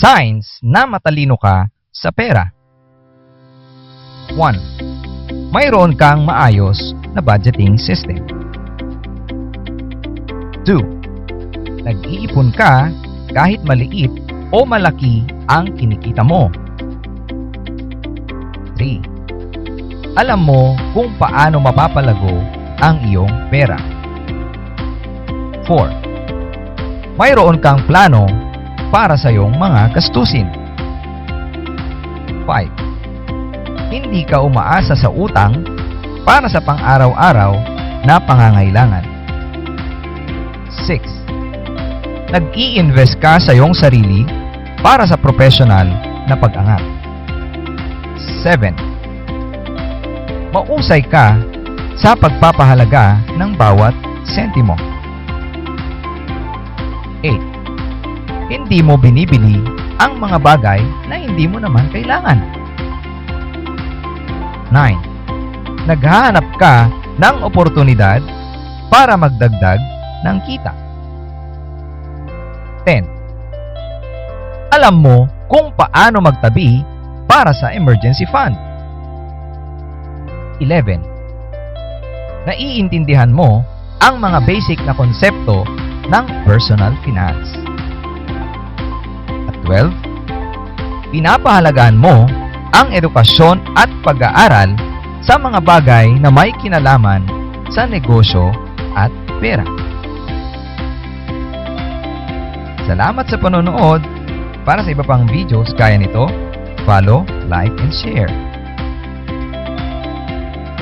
Signs na matalino ka sa pera. 1. Mayroon kang maayos na budgeting system. 2. Nag-iipon ka kahit maliit o malaki ang kinikita mo. 3. Alam mo kung paano mapapalago ang iyong pera. 4. Mayroon kang plano para sa iyong mga gastusin. 5. Hindi ka umaasa sa utang para sa pang-araw-araw na pangangailangan. 6. Nag-i-invest ka sa iyong sarili para sa professional na pag-angat. 7. Mausay ka sa pagpapahalaga ng bawat sentimo. 8. Hindi mo binibili ang mga bagay na hindi mo naman kailangan. 9. Naghahanap ka ng oportunidad para magdagdag ng kita. 10. Alam mo kung paano magtabi para sa emergency fund. 11. Naiintindihan mo ang mga basic na konsepto ng personal finance. At 12. Pinapahalagahan mo ang edukasyon at pag-aaral sa mga bagay na may kinalaman sa negosyo at pera. Salamat sa panonood. Para sa iba pang videos gaya nito, follow, like, and share.